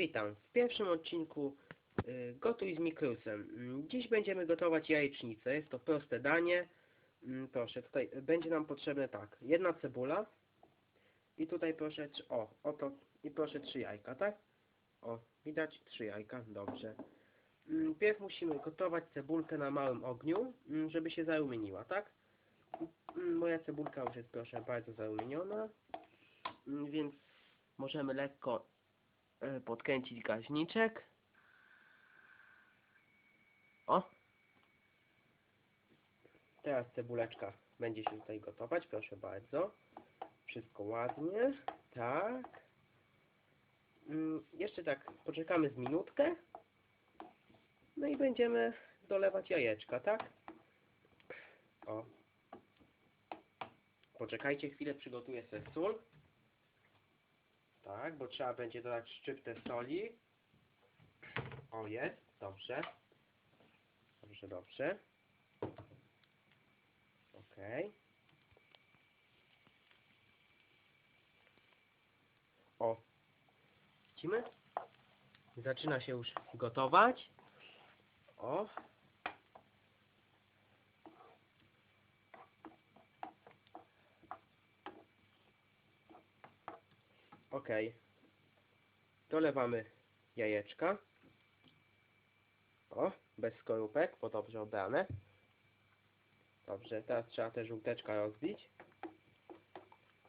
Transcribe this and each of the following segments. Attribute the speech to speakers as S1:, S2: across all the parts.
S1: Witam. W pierwszym odcinku y, Gotuj z Mikrusem. Mm, Dziś będziemy gotować jajecznicę. Jest to proste danie. Mm, Proszę, tutaj będzie nam potrzebne tak. Jedna cebula. I tutaj proszę, o, oto, i proszę trzy jajka, tak? O, widać? Trzy jajka, dobrze. Mm, Pierw musimy gotować cebulkę na małym ogniu, żeby się zarumieniła, tak? Moja cebulka już jest, proszę, bardzo zarumieniona. Więc możemy lekko podkręcić gaźniczek. O! Teraz cebuleczka będzie się tutaj gotować, proszę bardzo. Wszystko ładnie. Tak. Mm, jeszcze tak poczekamy z minutkę. No i będziemy dolewać jajeczka, tak? O. Poczekajcie chwilę, przygotuję sobie sól. Tak, bo trzeba będzie dodać szczyptę soli. O, jest. Dobrze. Dobrze, dobrze. Okej. O. Widzimy? Zaczyna się już gotować. O. Okej. Dolewamy jajeczka. O, bez skorupek, bo dobrze obrane. Dobrze, teraz trzeba te żółteczka rozbić.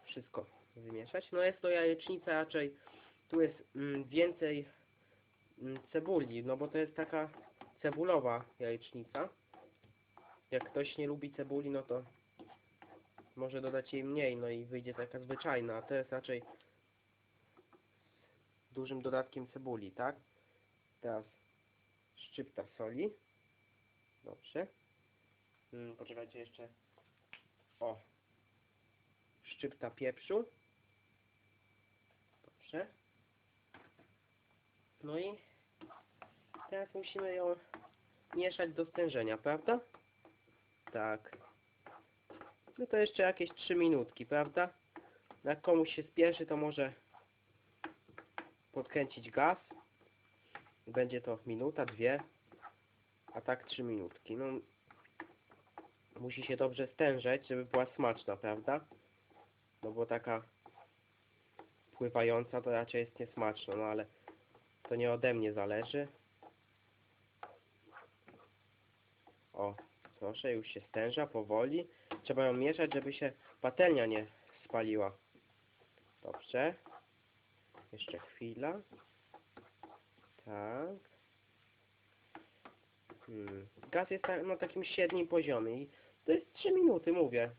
S1: Wszystko wymieszać. No jest to jajecznica raczej, tu jest mm, więcej mm, cebuli, no bo to jest taka cebulowa jajecznica. Jak ktoś nie lubi cebuli, no to może dodać jej mniej, no i wyjdzie taka zwyczajna, a to jest raczej dużym dodatkiem cebuli, tak? Teraz szczypta soli. Dobrze. Mm, poczekajcie jeszcze. O. Szczypta pieprzu. Dobrze. No i teraz musimy ją mieszać do stężenia, prawda? Tak. No to jeszcze jakieś 3 minutki, prawda? Jak komuś się spieszy, to może podkręcić gaz. Będzie to minuta, dwie, a tak trzy minutki. No, musi się dobrze stężeć, żeby była smaczna, prawda? No bo taka pływająca to raczej jest niesmaczna, no ale to nie ode mnie zależy. O, proszę, już się stęża powoli. Trzeba ją mieszać, żeby się patelnia nie spaliła. Dobrze. Jeszcze chwila. Tak. Hmm. Gaz jest na, takim średnim poziomie i to jest 3 minuty, mówię.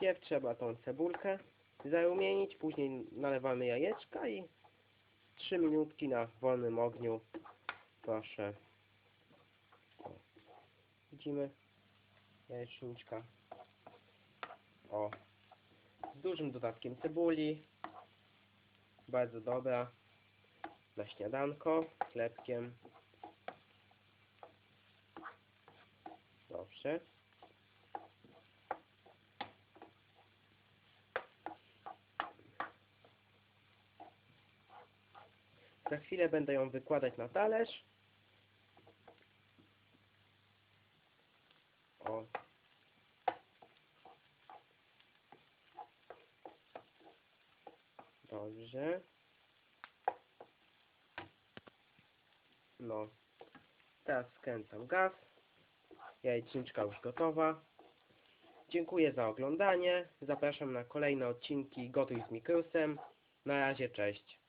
S1: Pierw trzeba tą cebulkę zarumienić, później nalewamy jajeczka i 3 minutki na wolnym ogniu. Proszę. Widzimy jajeczniczka. O. Z dużym dodatkiem cebuli. Bardzo dobra. Na śniadanko, chlebkiem. Dobrze. Za chwilę będę ją wykładać na talerz. O. Dobrze. No. Teraz skręcam gaz. Jajeczniczka już gotowa. Dziękuję za oglądanie. Zapraszam na kolejne odcinki Gotuj z Mikrusem. Na razie, cześć.